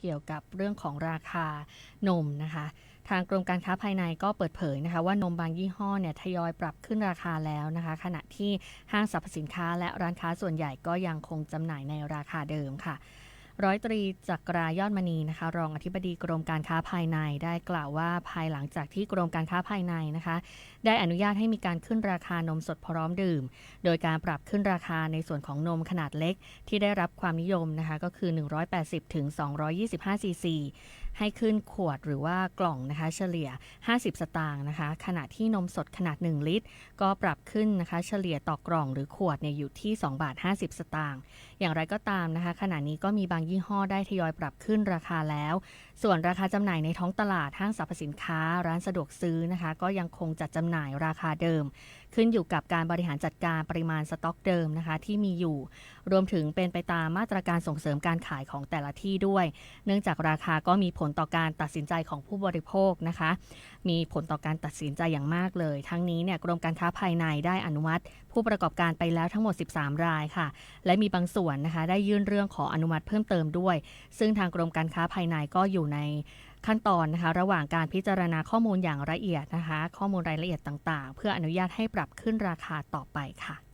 เกี่ยวกับเรื่องของราคานมนะคะทางกรมการค้าภายในก็เปิดเผยนะคะว่านมบางยี่ห้อเนี่ยทยอยปรับขึ้นราคาแล้วนะคะ ขณะที่ห้างสรรพสินค้าและร้านค้าส่วนใหญ่ก็ยังคงจำหน่ายในราคาเดิมค่ะ ร้อยตรีจักรายอดมณีนะคะ รองอธิบดีกรมการค้าภายในได้กล่าวว่าภายหลังจากที่กรมการค้าภายในนะคะ ได้อนุญาตให้มีการขึ้นราคานมสดพร้อมดื่ม โดยการปรับขึ้นราคาในส่วนของนมขนาดเล็ก ที่ได้รับความนิยมนะคะก็คือ 180ถึง225ซีซี ให้ขึ้นขวดหรือว่ากล่องนะคะเฉลี่ย 50 สตางค์นะคะขณะที่นมสดขนาด 1 ลิตร ก็ปรับขึ้นนะคะเฉลี่ยต่อกล่องหรือขวดเนี่ยอยู่ที่2บาท50 สตางค์อย่างไรก็ตามนะคะ ขณะนี้ก็มีบางยี่ห้อได้ทยอยปรับขึ้นราคาแล้ว ส่วนราคาจำหน่ายในท้องตลาดห้างสรรพสินค้า ร้านสะดวกซื้อนะคะ ก็ยังคงจัดจำหน่ายราคาเดิม ขึ้นอยู่กับการบริหารจัดการปริมาณสต็อกเดิมนะคะที่มีอยู่ รวมถึงเป็นไปตามมาตรการส่งเสริมการขายของแต่ละที่ด้วย เนื่องจากราคาก็มีผลลต่อการตัดสินใจของผู้บริโภคนะคะ มีผลต่อการตัดสินใจอย่างมากเลย ทั้งนี้เนี่ยกรมการค้าภายในได้อนุมัติ ผู้ประกอบการไปแล้วทั้งหมด 13 รายค่ะ และมีบางส่วนนะคะได้ยื่นเรื่องขออนุมัติเพิ่มเติมด้วย ซึ่งทางกรมการค้าภายในก็อยู่ในขั้นตอนนะคะระหว่างการพิจารณาข้อมูลอย่างละเอียดนะคะ ข้อมูลรายละเอียดต่างๆ เพื่ออนุญาตให้ปรับขึ้นราคาต่อไปค่ะ